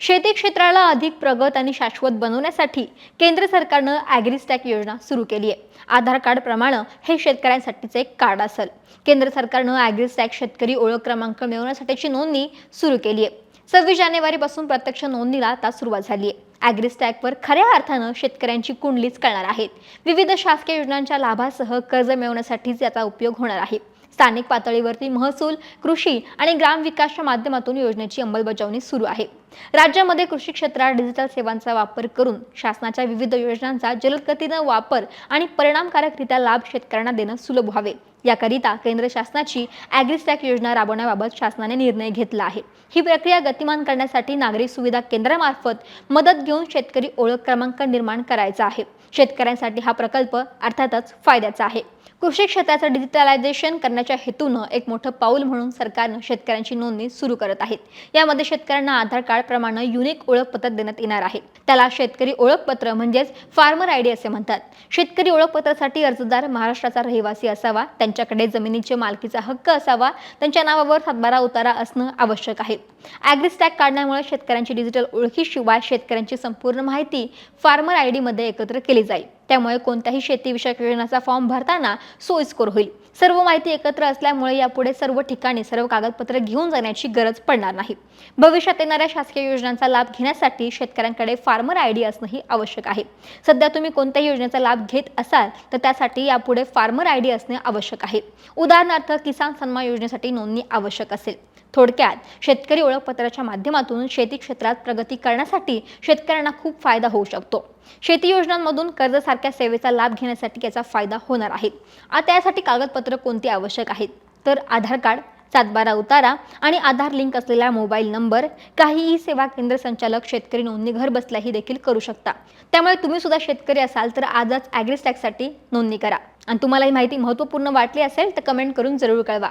शेती क्षेत्राला अधिक प्रगत आणि शाश्वत बनवण्यासाठी केंद्र सरकारनं ॲग्रीस्टॅक योजना सुरू केली आहे. आधार कार्ड प्रमाणे हे शेतकऱ्यांसाठीचं एक कार्ड असेल. केंद्र सरकारनं ॲग्रीस्टॅक शेतकरी ओळख क्रमांक मिळवण्यासाठीची नोंदणी सुरू केली आहे. सव्वीस जानेवारीपासून प्रत्यक्ष नोंदणीला आता सुरुवात झाली आहे. ॲग्रीस्टॅकवर खऱ्या अर्थानं शेतकऱ्यांची कुंडलीच कळणार आहेत. विविध शासकीय योजनांच्या लाभासह कर्ज मिळवण्यासाठीच याचा उपयोग होणार आहे. स्थानिक पातळीवरती महसूल कृषी आणि ग्रामविकासच्या माध्यमातून योजनेची अंमलबजावणी सुरू आहे. राज्यामध्ये कृषी क्षेत्रात डिजिटल सेवांचा वापर करून शासनाच्या विविध योजनांचा जलदगतीनं वापर आणि परिणामकारकरित्या लाभ शेतकऱ्यांना देणं सुलभ व्हावे. याकरिता केंद्र शासनाची ॲग्रिस्टॅक योजना राबवण्याबाबत शासनाने निर्णय घेतला आहे. ही प्रक्रिया गतिमान करण्यासाठी नागरी सुविधा केंद्रामार्फत मदत घेऊन शेतकरी ओळख क्रमांक निर्माण करायचा आहे. शेतकऱ्यांसाठी हा प्रकल्प अर्थातच फायद्याचा आहे. कृषी क्षेत्राचं डिजिटलायझेशन करण्याच्या हेतूनं एक मोठं पाऊल म्हणून सरकारनं शेतकऱ्यांची नोंदणी सुरू करत आहेत. यामध्ये शेतकऱ्यांना आधार कार्ड प्रमाणे युनिक ओळखपत्र देण्यात येणार आहे. त्याला शेतकरी ओळखपत्र म्हणजेच फार्मर आय डी असे म्हणतात. शेतकरी ओळखपत्रासाठी अर्जदार महाराष्ट्राचा रहिवासी असावा त्यांच्याकडे जमिनीचे मालकीचा हक्क असावा त्यांच्या नावावर सातबारा उतारा असणं आवश्यक आहे. ॲग्रिस्टॅक काढण्यामुळे शेतकऱ्यांची डिजिटल ओळखीशिवाय शेतकऱ्यांची संपूर्ण माहिती फार्मर आयमध्ये एकत्र केली जाईल. त्यामुळे कोणत्याही शेतीविषयक योजनाचा फॉर्म भरताना सोयीस्कर होईल. सर्व माहिती एकत्र असल्यामुळे यापुढे सर्व ठिकाणी सर्व कागदपत्रे घेऊन जाण्याची गरज पडणार नाही. भविष्यात येणाऱ्या शासकीय योजनांचा लाभ घेण्यासाठी शेतकऱ्यांकडे फार्मर आय डी असणंही आवश्यक आहे. सध्या तुम्ही कोणत्याही योजनेचा लाभ घेत असाल तर त्यासाठी यापुढे फार्मर आय डी असणे आवश्यक आहे. उदाहरणार्थ किसान सन्मान योजनेसाठी नोंदणी आवश्यक असेल. थोडक्यात शेतकरी ओळखपत्राच्या माध्यमातून शेती क्षेत्रात प्रगती करण्यासाठी शेतकऱ्यांना खूप फायदा होऊ शकतो. शेती योजनांमधून कर्जासारख्या सेवेचा लाभ घेण्यासाठी याचा फायदा होणार आहे. आता यासाठी कागदपत्र कोणती आवश्यक आहेत? तर आधार कार्ड सातबारा उतारा आणि आधार लिंक असलेला मोबाईल नंबर काही ई सेवा केंद्र संचालक शेतकरी नोंदणी घर बसल्याही देखील करू शकता. त्यामुळे तुम्ही सुद्धा शेतकरी असाल तर आजच ॲग्रिस्टॅकसाठी नोंदणी करा. आणि तुम्हाला ही माहिती महत्त्वपूर्ण वाटली असेल तर कमेंट करून जरूर कळवा.